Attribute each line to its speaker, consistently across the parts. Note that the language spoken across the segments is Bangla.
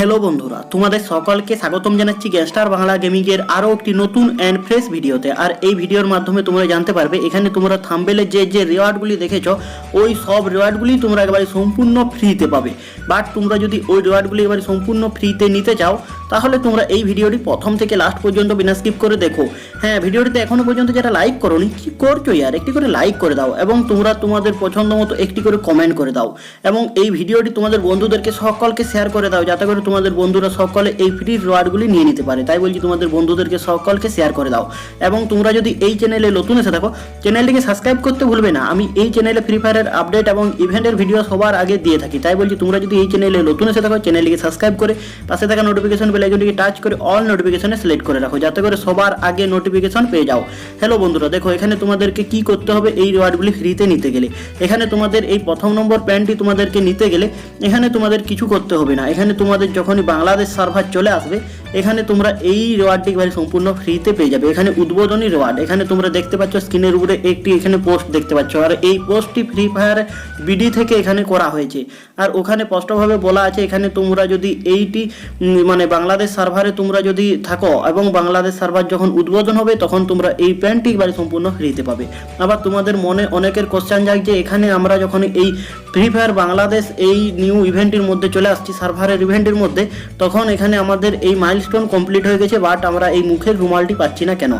Speaker 1: হ্যালো বন্ধুরা, তোমাদের সকলকে স্বাগতম জানাচ্ছি গ্যাস্টার বাংলা গেমিংয়ের আরও একটি নতুন অ্যান্ড ফ্রেশ ভিডিওতে। আর এই ভিডিওর মাধ্যমে তোমরা জানতে পারবে, এখানে তোমরা থাম্বেলে যে যে রিওয়ার্ডগুলি দেখেছ, ওই সব রিওয়ার্ডগুলি তোমরা একেবারে সম্পূর্ণ ফ্রিতে পাবে। বাট তোমরা যদি ওই রিওয়ার্ডগুলি এবারে সম্পূর্ণ ফ্রিতে নিতে চাও তাহলে তোমরা এই ভিডিওটি প্রথম থেকে লাস্ট পর্যন্ত বিনা স্কিপ করে দেখো। হ্যাঁ ভিডিওটিতে এখনও পর্যন্ত যারা লাইক করোনি, কি করছ ইয়ার? একটি করে লাইক করে দাও এবং তোমরা তোমাদের পছন্দ মতো একটি করে কমেন্ট করে দাও এবং এই ভিডিওটি তোমাদের বন্ধুদেরকে সকলকে শেয়ার করে দাও যাতে করে তোমাদের বন্ধুরা সকলে এই ফ্রি রিওয়ার্ডগুলি নিয়ে নিতে পারে। তাই বলছি তোমাদের বন্ধুদেরকে সকলকে শেয়ার করে দাও এবং তোমরা যদি এই চ্যানেলে নতুন এসে থাকো চ্যানেলটিকে সাবস্ক্রাইব করতে ভুলবে না। আমি এই চ্যানেলে ফ্রি ফায়ারের আপডেট এবং ইভেন্টের ভিডিও সবার আগে দিয়ে থাকি। তাই বলছি তোমরা যদি এই চ্যানেলে নতুন এসে থাকো চ্যানেলটিকে সাবস্ক্রাইব করে পাশে থাকা নোটিফিকেশন বেল আইকনটিকে টাচ করে অল নোটিফিকেশনে সিলেক্ট করে রাখো। যাতে করে সবার আগে নোটিফিকেশন পেয়ে যাও। হ্যালো বন্ধুরা, দেখো, এখানে তোমাদেরকে কি করতে হবে এই রিওয়ার্ডগুলি ফ্রিতে নিতে গেলে। এখানে তোমাদের এই প্রথম নম্বর প্যান্টটি তোমাদেরকে নিতে গেলে এখানে তোমাদের কিছু করতে হবে না। এখানে তোমাদের যখনই বাংলাদেশ সার্ভার চলে আসবে, এখানে তোমরা এই রিওয়ার্ডটি একেবারে সম্পূর্ণ ফ্রিতে পেয়ে যাবে। এখানে উদ্বোধনী রিওয়ার্ড এখানে তোমরা দেখতে পাচ্ছ স্ক্রিনের উপরে একটি এখানে পোস্ট দেখতে পাচ্ছ। আর এই পোস্টটি ফ্রি ফায়ার বিডি থেকে এখানে করা হয়েছে। আর ওখানে স্পষ্টভাবে বলা আছে, এখানে তোমরা যদি এইটি মানে বাংলাদেশ সার্ভারে তোমরা যদি থাকো এবং বাংলাদেশ সার্ভার যখন উদ্বোধন হবে, তখন তোমরা এই প্যান্টটি একেবারে সম্পূর্ণ ফ্রিতে পাবে। আবার তোমাদের মনে অনেকের কোশ্চেন যায় যে, এখানে আমরা যখন এই ফ্রি ফায়ার বাংলাদেশ এই নিউ ইভেন্টের মধ্যে চলে আসছি সার্ভারের ইভেন্টের মধ্যে, তখন এখানে আমাদের এই মাইলস্টোন কমপ্লিট হয়ে গেছে বাট আমরা এই মুখের রুমালটি পাচ্ছি না কেন?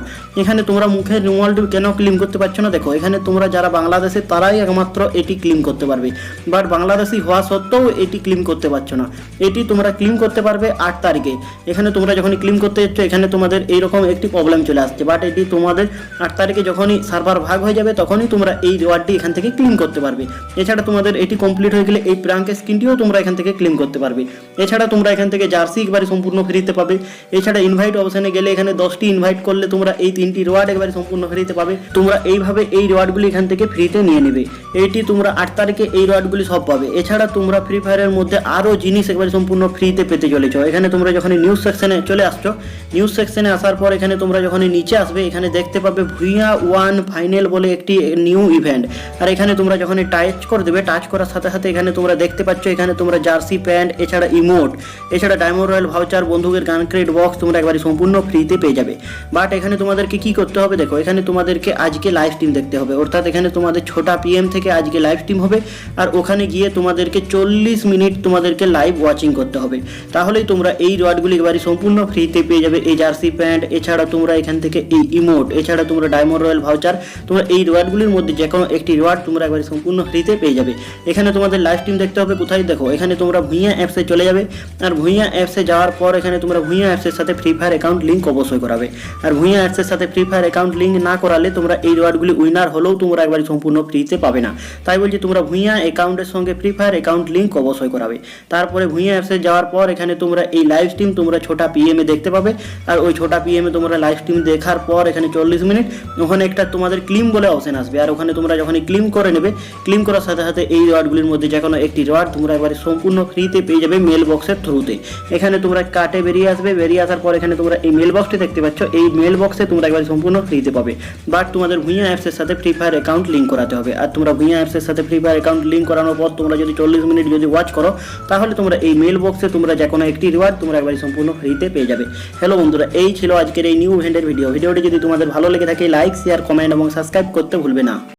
Speaker 1: এখানে তোমরা মুখের রুমালটি কেন ক্লিম করতে পারছ না? দেখো, এখানে তোমরা যারা বাংলাদেশে তারাই একমাত্র এটি ক্লিম করতে পারবে। বাট বাংলাদেশি হওয়া সত্ত্বেও এটি ক্লিম করতে পারছ না। এটি তোমরা ক্লিম করতে পারবে আট তারিখে। এখানে তোমরা যখনই ক্লিম করতে যাচ্ছ, এখানে তোমাদের এইরকম একটি প্রবলেম চলে আসছে। বাট এটি তোমাদের আট তারিখে যখনই সার্ভার ভাগ হয়ে যাবে, তখনই তোমরা এই রিওয়ার্ডটি এখান থেকে ক্লিম করতে পারবে। এছাড়া তোমাদের এটি কমপ্লিট হয়ে গেলে এই প্রাঙ্কের স্ক্রিনটিও তোমরা এখান থেকে ক্লিম করতে পারবে। এছাড়া তোমরা এখান থেকে জার্সি একবারে সম্পূর্ণ ফ্রিতে পাবে। এছাড়া ইনভাইট অপশানে গেলে এখানে দশটি ইনভাইট করলে তোমরা এই তিনটি রিওয়ার্ড একবারে সম্পূর্ণ ফ্রিতে পাবে। তোমরা এইভাবে এই রিওয়ার্ডগুলি এখান থেকে ফ্রিতে নিয়ে নেবে। এইটি তোমরা আট তারিখে এই রিওয়ার্ডগুলি সব পাবে। এছাড়া তোমরা ফ্রি ফায়ারের মধ্যে আরও জিনিস একবারে সম্পূর্ণ ফ্রিতে পেতে চলেছ। এখানে তোমরা যখন নিউজ সেকশনে চলে আসছো নিউজ সেকশনে আসার পর এখানে তোমরা যখন নিচে আসবে, এখানে দেখতে পাবে ভুইয়া ওয়ান ফাইনাল বলে একটি নিউ ইভেন্ট আর এখানে তোমরা যখন টাচ করে দেবে টাচ করার সাথে সাথে এখানে তোমরা দেখতে পাচ্ছ, এখানে তোমরা জার্সি প্যান্ট এছাড়া ইমোট এছাড়া ডায়মন্ড রয়্যাল ভাউচার বন্ধুকের গান ক্রেড বক্স তোমরা একবারে সম্পূর্ণ ফ্রিতে পেয়ে যাবে। বাট এখানে তোমাদেরকে কি করতে হবে দেখো, এখানে তোমাদেরকে আজকে লাইভ স্ট্রিম দেখতে হবে। অর্থাৎ এখানে তোমাদের ছোটা পিএম থেকে আজকে লাইভ স্ট্রিম হবে, আর ওখানে গিয়ে তোমাদেরকে চল্লিশ মিনিট তোমাদেরকে লাইভ ওয়াচিং করতে হবে। তাহলেই তোমরা এই রিওয়ার্ডগুলি একেবারে সম্পূর্ণ ফ্রিতে পেয়ে যাবে এই জার্সি প্যান্ট এছাড়া তোমরা এখান থেকে এই ইমোট এছাড়া তোমরা ডায়মন্ড রয়্যাল ভাউচার তোমরা এই রিওয়ার্ডগুলির মধ্যে যে কোনো একটি রিওয়ার্ড তোমরা একবারে সম্পূর্ণ ফ্রিতে পেয়ে যাবে। এখানে তোমাদের লাইভ স্ট্রিম দেখতে হবে, কোথায়? দেখো, এখানে তোমরা ভুইয়া অ্যাপসে চলে যাবে, আর ভুইয়া অ্যাপসে যাওয়ার পর এখানে তোমরা ভুইয়া অ্যাপসের সাথে ফ্রি ফায়ার অ্যাকাউন্ট লিঙ্ক অবশ্যই করাবে। আর ভুইয়া অ্যাপসের সাথে ফ্রি ফায়ার অ্যাকাউন্ট লিঙ্ক না করালে তোমরা এই রিওয়ার্ডগুলি উইনার হলেও তোমরা একবারে সম্পূর্ণ ফ্রিতে পাবে না। তাই বলছি, তোমরা ভুইয়া অ্যাকাউন্টের সঙ্গে ফ্রি ফায়ার অ্যাকাউন্ট লিঙ্ক অবশ্যই করাবে। তারপরে ভুইয়া অ্যাপসে যাওয়ার পর এখানে তোমরা এই লাইভ স্ট্রিম তোমরা ছোটা পিএমে দেখতে পাবে। আর ওই ছোটা পিএমে তোমরা লাইভ স্ট্রিম দেখার পর এখানে চল্লিশ মিনিট, ওখানে একটা তোমাদের ক্লিম বলে অপশন আসবে। আর ওখানে তোমরা যখন ক্লিম করে নেবে ক্লিম করার সাথে সাথে এই রিওয়ার্ডগুলির মধ্যে যে কোনো একটি রিওয়ার্ড তোমরা একবারে সম্পূর্ণ ফ্রিতে পেয়ে যাবে মেল বক্সের থ্রুতে এখানে তোমরা কাটে বেরিয়ে আসবে, বেরিয়ে আসার পর এখানে তোমরা এই মেল বক্সটি দেখতে পাচ্ছ, এই মেল বক্সে তোমরা একবারে সম্পূর্ণ ফ্রিতে পাবে। বাট তোমাদের ভুইয়া অ্যাপসের সাথে ফ্রি ফায়ার অ্যাকাউন্ট লিঙ্ক করাতে হবে। আর তোমরা ভুইয়া অ্যাপসের সাথে ফ্রি ফায়ার অ্যাকাউন্ট লিঙ্ক করানোর পর তোমরা যদি চল্লিশ মিনিট যদি ওয়াচ করো, তাহলে তোমরা এই মেল বক্সে তোমরা যে কোনো একটি রিওয়ার্ড তোমরা একবারে সম্পূর্ণ ফ্রিতে পেয়ে যাবে। হ্যালো বন্ধুরা, এই ছিল আজকের এই নিউ ভেন্ডের ভিডিও ভিডিওটি যদি তোমাদের ভালো লেগে থাকে লাইক শেয়ার কমেন্ট এবং সাবস্ক্রাইব করতে ভুলবে না।